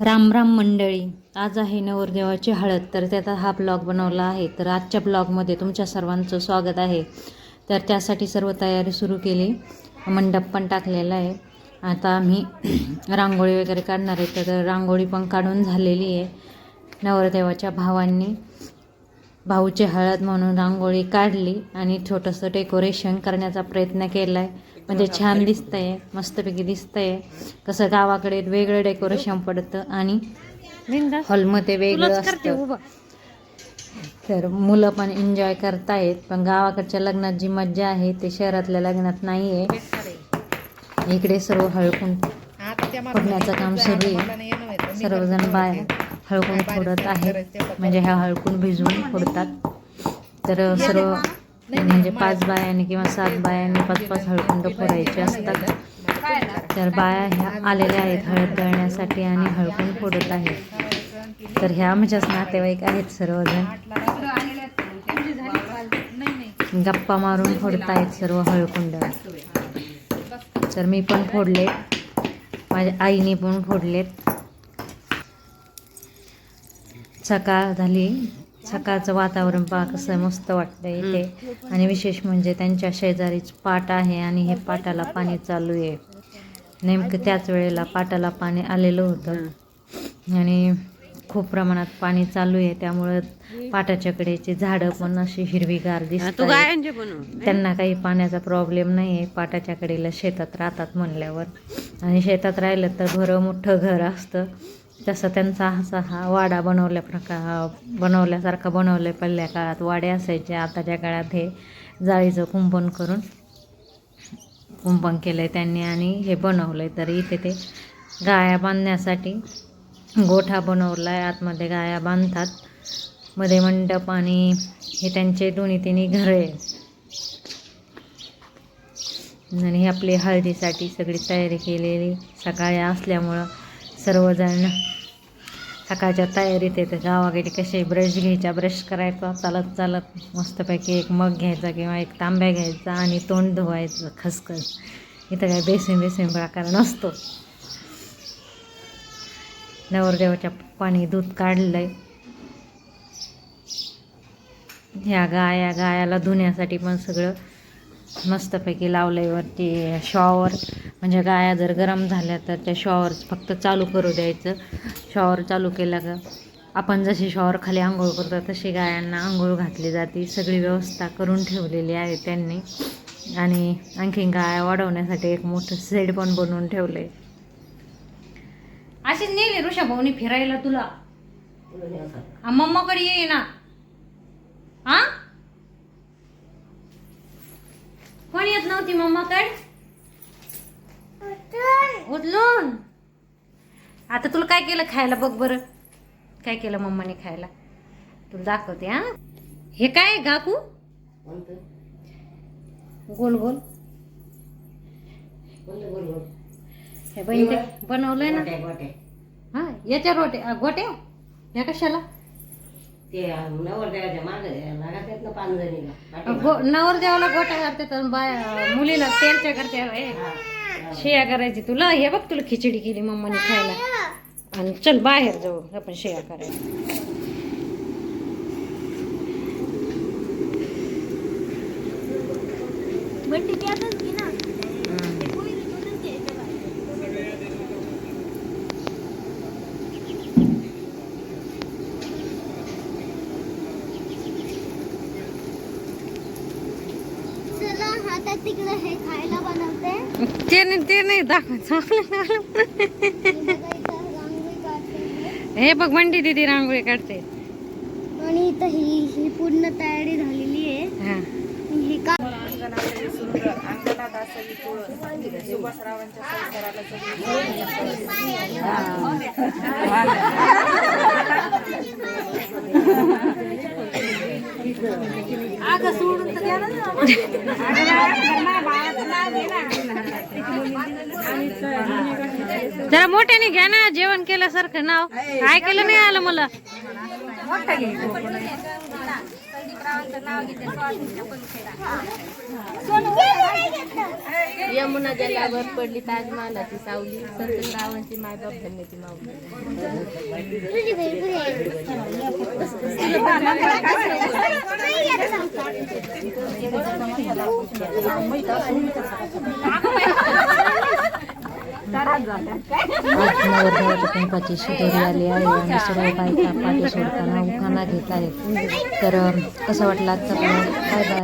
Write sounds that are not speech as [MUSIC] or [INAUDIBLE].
राम राम मंडळी आज आहे नवरदेवाची हळद. तर त्याचा हा ब्लॉग बनवला आहे. तर आजच्या ब्लॉगमध्ये तुमच्या सर्वांचं स्वागत आहे. तर त्यासाठी सर्व तयारी सुरू केली. मंडप पण टाकलेला आहे. आता आम्ही [CLEARS THROAT] रांगोळी वगैरे काढणार आहे. तर रांगोळी पण काढून झालेली आहे नवरदेवाच्या भावांनी. भाऊची हळद म्हणून रांगोळी काढली आणि छोटंसं डेकोरेशन करण्याचा प्रयत्न केला आहे म्हणजे छान दिसतंय मस्तपैकी दिसतंय. कसं गावाकडे वेगळं डेकोरेशन पडतं आणि हॉलमध्ये वेगळं असतं. तर मुलं पण एन्जॉय करतायत पण गावाकडच्या लग्नात जी मज्जा आहे ते शहरातल्या लग्नात नाही आहे इकडे सर्व हळकून फोडण्याचं काम सुरू आहे. सर्वजण बाय हळकून फोडत आहेत. म्हणजे ह्या हळकून भिजवून फोडतात. तर सर्व म्हणजे पाच बायांनी किंवा सात बायांनी पाच पाच हळकुंड फोडायचे असतात. तर बाया ह्या आलेल्या आहेत हळद दळण्यासाठी आणि हळकून फोडत आहेत. तर ह्या म्हणजेच नातेवाईक आहेत सर्वजण. गप्पा मारून फोडतायत सर्व हळकुंड. तर मी पण फोडले. माझ्या आईने पण फोडलेत. सकाळ झाली. सकाळचं वातावरण पहा कसं मस्त वाटतं इथे. आणि विशेष म्हणजे त्यांच्या शेजारीच पाट आहे आणि हे पाटाला पाणी चालू आहे. नेमकं त्याच वेळेला पाटाला पाणी आलेलं होतं. आणि खूप प्रमाणात पाणी चालू आहे. त्यामुळं पाटाच्या कडेची झाडं पण अशी हिरवीगार दिसतात त्यांना काही पाण्याचा प्रॉब्लेम नाही आहे. पाटाच्या कडेला शेतात राहतात म्हणल्यावर. आणि शेतात राहिलं तर घरं मोठं घर असतं. तसं त्यांचा असा हा वाडा बनवल्या प्रकार बनवल्यासारखा बनवलं पहिल्या काळात. वाडे असायचे आताच्या काळात हे जाळीचं कुंपण करून कुंपण केलं आहे त्यांनी आणि हे बनवलं आहे तर इथे ते गाया बांधण्यासाठी गोठा बनवला आहे आतमध्ये गाया बांधतात. मध्ये मंडप आणि हे त्यांचे दोन्ही तिन्ही घर आहे आणि हे आपली हळदीसाठी सगळी तयारी केलेली सकाळी असल्यामुळं सर्वजण. सकाळच्या तयारीत येतं गावाकडे कसे ब्रश घ्यायचा ब्रश करायचा चालत चालत मस्तपैकी एक मग घ्यायचा किंवा एक तांब्या घ्यायचा आणि तोंड धुवायचं खसखस. इथं काय बेसिन बेसिन प्रकार नसतो. नवरदेवाच्या पाणी दूध काढलं आहे ह्या गाया गायाला धुण्यासाठी पण सगळं मस्तपैकी लावलं आहे वरती शॉवर म्हणजे गाया जर गरम झाल्या तर त्या शॉवर फक्त चालू करू द्यायचं. शॉवर चालू केला का आपण जशी शॉवर खाली आंघोळ करतो तशी गायांना आंघोळ घातली जाते. सगळी व्यवस्था करून ठेवलेली आहे त्यांनी. आणि आणखीन गाया वाढवण्यासाठी एक मोठं सेड पण बनवून ठेवलं आहे अशीच नेली ऋषा भाऊनी फिरायला तुला. मम्माकडे ये ना. हा कोण येत नव्हती मम्माकडे? उचलून. आता तुला काय केलं खायला बघ बरं. काय केलं मम्माने खायला? तुला दाखवते हा? हे काय गाकू? गोल गोल. हे बहीण बनवलंय ना? हा याच्या रोटे अ, गोट्या? या कशाला? ते नवरदेवाच्या मागे लागतात ना पानजणीला गो नवरदेवाला गोट्या करतात आणि बाय मुलीला तेलच्या करते. शिया करायची तुला हे बघ तुला खिचडी केली मम्माने खायला. आणि चल बाहेर जाऊ आपण शिया करायला. चला तिकडं हे खायला बनवते. ते नाही ते नाही काढते हे बघ बंडी दिदी रांगोळी काढते. आणि इथं ही ही पूर्ण तयारी झालेली आहे. हा. हे का ना. जरा मोठ्याने घ्या ना जेवण केल्यासारखं नाव. ऐकायला नाही आलं मला. यमुना जलावर पडली ताजमहालाची सावली. संत रावांची मायबाप धन्याची माऊली. पंपाची शिदोरी आली आहे आणि सर्व बायका पाठी सोडताना उखाना घेत आहेत तर कसं वाटलं आजचा ब्लॉग बाय बाय.